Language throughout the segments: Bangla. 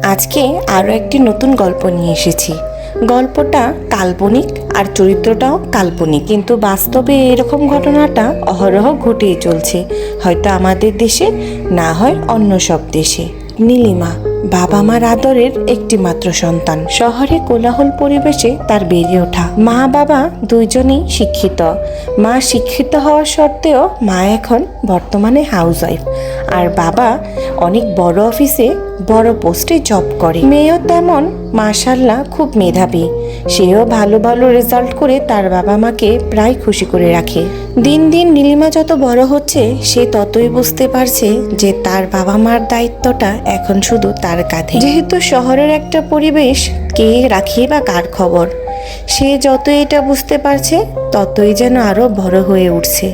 আজকে আরও একটি নতুন গল্প নিয়ে এসেছি। গল্পটা কাল্পনিক আর চরিত্রটাও কাল্পনিক, কিন্তু বাস্তবে এরকম ঘটনাটা অহরহ ঘটেই চলছে। হয়তো আমাদের দেশে, না হয় অন্য সব দেশে। নীলিমা, বাবা মার আদরের একটি মাত্র সন্তান। শহরে কোলাহল পরিবেশে তার বেড়ে ওঠা। মা বাবা দুইজনেই শিক্ষিত। মা শিক্ষিত হওয়া সত্ত্বেও মা এখন বর্তমানে হাউসওয়াইফ আর বাবা অনেক বড় অফিসে বড় পোস্টে জব করে। মেয়েও তেমন, মাশাল্লাহ, খুব মেধাবী। সেও ভালো ভালো রেজাল্ট করে তার বাবা মাকে প্রায় খুশি করে রাখে। দিন দিন নীলিমা যত বড় হচ্ছে, সে ততই বুঝতে পারছে যে তার বাবা মার দায়িত্বটা এখন শুধু তার কাঁধে। যেহেতু শহরের একটা পরিবেশ, কে রাখে বা কার খবর? সে যত এটা বুঝতে পারছে, ততই যেন আরও বড় হয়ে উঠছে।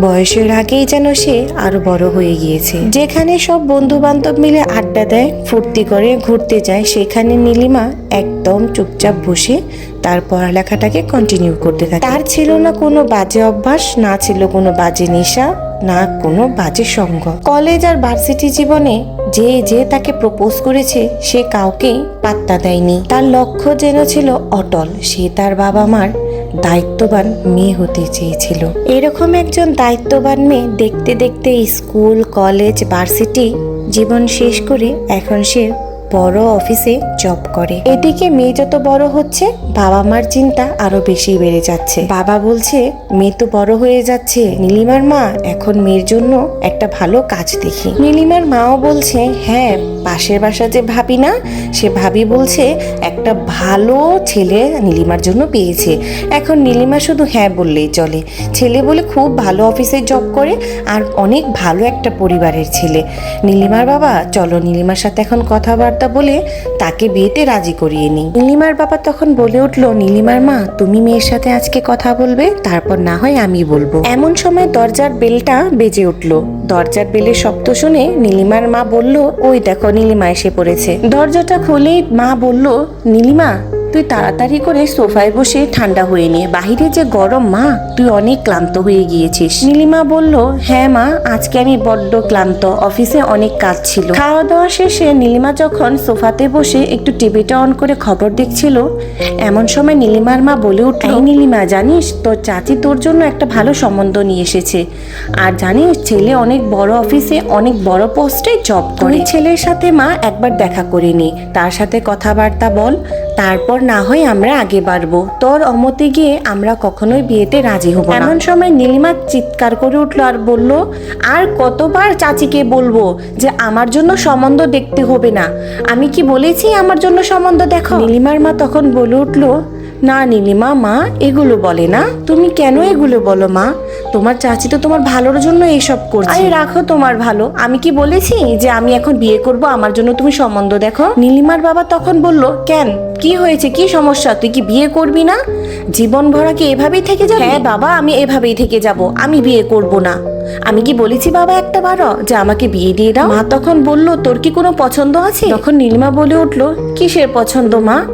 বয়সের আগেই যেন সে আরও বড় হয়ে গিয়েছে। যেখানে সব বন্ধু বান্ধব মিলে আড্ডা দেয়, ফুর্তি করে, ঘুরতে যায়, সেখানে নীলিমা একদম চুপচাপ বসে তার পড়ালেখাটাকে কন্টিনিউ করতে থাকে। তার ছিল না কোনো বাজে অভ্যাস, না ছিল কোনো বাজে নেশা, না কোনো বাজে সঙ্গ। কলেজ আর ভার্সিটি জীবনে যে যে তাকে প্রপোজ করেছে, সে কাউকেই পাত্তা দেয়নি। তার লক্ষ্য যেন ছিল অটল। সে তার বাবা মার দায়িত্ববান মেয়ে হতে চেয়েছিল। এরকম একজন দায়িত্ববান মেয়ে দেখতে দেখতে স্কুল, কলেজ, ভার্সিটি জীবন শেষ করে এখন সে বড় অফিসে জব করে। এদিকে মেয়ে যত বড় হচ্ছে বাবা মার চিন্তা আরও বেশি বেড়ে যাচ্ছে। বাবা বলছে, মেয়ে তো বড় হয়ে যাচ্ছে। নীলিমার মা, এখন মেয়ের জন্য একটা ভালো কাজ দেখি। নীলিমার মাও বলছে হ্যাঁ পাশের বাসা যে ভাবি না, সে ভাবি বলছে, একটা ভালো ছেলে নীলিমার জন্য পেয়েছে। এখন নীলিমা শুধু হ্যাঁ বললেই চলে। ছেলে বলে খুব ভালো অফিসে জব করে, আর অনেক ভালো একটা পরিবারের ছেলে। নীলিমার বাবা, চলো নীলিমার সাথে এখন কথাবার্তা বলে তাকে বিয়েতে রাজি করিয়ে নিই। নীলিমার বাবা তখন বলে উঠল, নীলিমার মা, তুমি মেয়ের সাথে আজকে কথা বলবে, তারপর না হয় আমি বলব। এমন সময় দরজার বেলটা বেজে উঠল। দরজার বেলের শব্দ শুনে নীলিমার মা বলল, ওই দেখো, নীলিমা এসে পড়েছে। দরজাটা খুলেই মা বলল, নীলিমা তুই তাড়াতাড়ি করে সোফায় বসে ঠান্ডা হয়ে নিয়ে বাহিরে যে গরম, মা, তুই অনেক ক্লান্ত হয়ে গিয়েছিস। নীলিমা বলল হ্যাঁ মা, আজকে আমি বড্ড ক্লান্ত। অফিসে অনেক কাজ ছিল। খাওয়া দাওয়া শেষে নীলিমা যখন সোফাতে বসে একটু টিভিটা অন করে খবর দেখছিল, এমন সময় নীলিমার মা বলে উঠল, "এই নীলিমা, জানিস, তোর চাচি তোর জন্য একটা ভালো সম্বন্ধ নিয়ে এসেছে। আর জানিস, ছেলে অনেক বড় অফিসে অনেক বড় পোস্টে জব করে। ছেলের সাথে, মা, একবার দেখা করে নি। তার সাথে কথাবার্তা বল তারপর না হয় আমরা আগে বাড়বো। তোর অমতে গিয়ে আমরা কখনোই বিয়েতে রাজি হব। এমন সময় নীলিমা চিৎকার করে উঠল আর বলল আর কতবার চাচিকে বলব যে আমার জন্য সম্বন্ধ দেখতে হবে না? আমি কি বলেছি আমার জন্য সম্বন্ধ দেখো? নীলিমার মা তখন বলে উঠল না নীলিমা মা এগুলো বলে না। তুমি কেন এগুলো বলো মা? তোমার চাচি তো তোমার ভালোর জন্য এইসব করছে। আরে রাখো তোমার ভালো। আমি কি বলেছি যে আমি এখন বিয়ে করব? আমার জন্য তুমি সম্বন্ধ দেখো। নীলিমার বাবা তখন বলল কেন? কি হয়েছে? কি সমস্যা? তুই কি বিয়ে করবি না? জীবন ভরা কি এভাবেই থেকে যাবে? হ্যাঁ বাবা আমি এভাবেই থেকে যাব। আমি বিয়ে করব না। আমি কি বলেছি বাবা একটা বারো যে আমাকে বিয়ে দিয়ে দাও? মা তখন বলল, তোর কি কোনো পছন্দ আছে? তখন নীলিমা বলে উঠল, কিসের পছন্দ মা?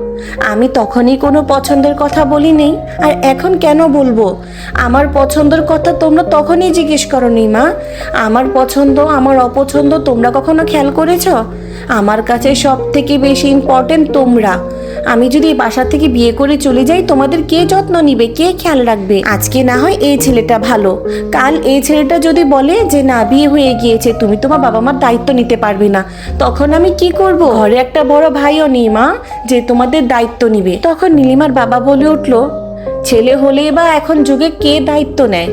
আমি তখনই কোনো পছন্দের কথা বলি নেই আর এখন কেন বলব? আমার পছন্দের কথা তোমরা তখনই জিজ্ঞেস করনি মা। আমার পছন্দ, আমার অপছন্দ তোমরা কখনো খেয়াল করেছ? আমার কাছে সব থেকে বেশি ইম্পর্টেন্ট তোমরা। আমি যদি এই বাসা থেকে বিয়ে করে চলে যাই, তোমাদের কে যত্ন নিবে? কে খেয়াল রাখবে? আজকে না হয় এই ছেলেটা ভালো। কাল এই ছেলেটা যদি বলে যে, না, বিয়ে হয়ে গিয়েছে, তুমি তোমার বাবা মার দায়িত্ব নিতে পারবে না। তখন আমি কি করব? ঘরে একটা বড় ভাইও নেই, মা, যে তোমাদের দায়িত্ব নিবে। তখন নীলিমার বাবা বলে উঠল ছেলে হলেই বা এখন যুগে কে দায়িত্ব নেয়?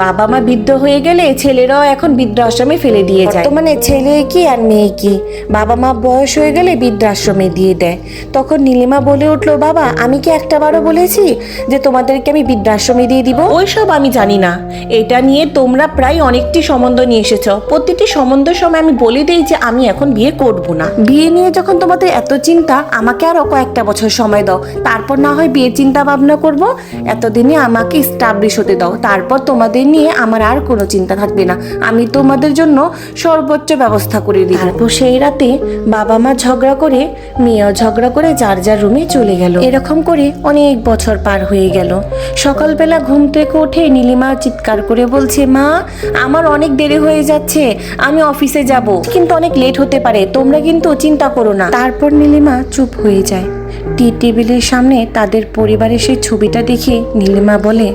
বাবা মা বৃদ্ধ হয়ে গেলে ছেলেরাও এখন বৃদ্ধাশ্রমে ফেলে দিয়ে যায়। মানে ছেলে কি আর মেয়ে কি? বাবা মা বয়স হয়ে গেলে বৃদ্ধাশ্রমে দিয়ে দেয়। তখন নীলিমা বলে উঠল বাবা আমি কি একটা বারও বলেছি যে তোমাদেরকে আমি বৃদ্ধাশ্রমে দিয়ে দিব? ওইসব আমি জানি না। এটা নিয়ে তোমরা প্রায় অনেকটি সম্বন্ধ নিয়ে এসেছ। প্রতিটি সম্বন্ধ সময় আমি বলে দিই যে আমি এখন বিয়ে করব না। বিয়ে নিয়ে যখন তোমাদের এত চিন্তা আমাকে আরও কয়েকটা বছর সময় দাও। তারপর না হয় বিয়ের চিন্তা ভাবনা করব। এতদিনে আমাকে স্টাবলিশ হতে দাও, তারপর তোমাদের নিয়ে আমার আর কোনো চিন্তা থাকবে না। আমি তোমাদের জন্য সর্বোচ্চ ব্যবস্থা করে দিই তারপর সেই রাতে বাবা মা ঝগড়া করে, মেয়েও ঝগড়া করে যার যার রুমে চলে গেল। এরকম করে অনেক বছর পার হয়ে গেল। সকালবেলা ঘুম থেকে উঠে নীলিমা চিৎকার করে বলছে, মা, আমার অনেক দেরি হয়ে যাচ্ছে, আমি অফিসে যাব। কিন্তু অনেক লেট হতে পারে, তোমরা কিন্তু চিন্তা করো না। তারপর নীলিমা চুপ হয়ে যায়। টি টেবিলের সামনে তাদের পরিবারের সেই ছবিটা দেখে নীলিমা বলে,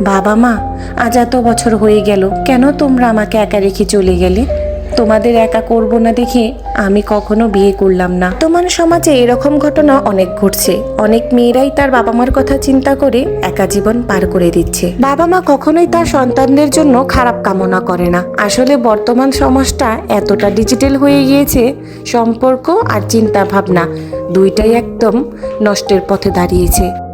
বাবা মা, আজ এত বছর হয়ে গেল, কেন তোমরা আমাকে একা রেখে চলে গেলে? তোমাদের একা করব না দেখে আমি কখনো বিয়ে করলাম না। তোমার সমাজে এরকম ঘটনা অনেক ঘটছে। অনেক মেয়েরাই তার বাবা মার কথা চিন্তা করে একা জীবন পার করে দিচ্ছে। বাবা মা কখনোই তার সন্তানদের জন্য খারাপ কামনা করে না। আসলে বর্তমান সমাজটা এতটা ডিজিটাল হয়ে গিয়েছে, সম্পর্ক আর চিন্তা ভাবনা দুইটাই একদম নষ্টের পথে দাঁড়িয়েছে।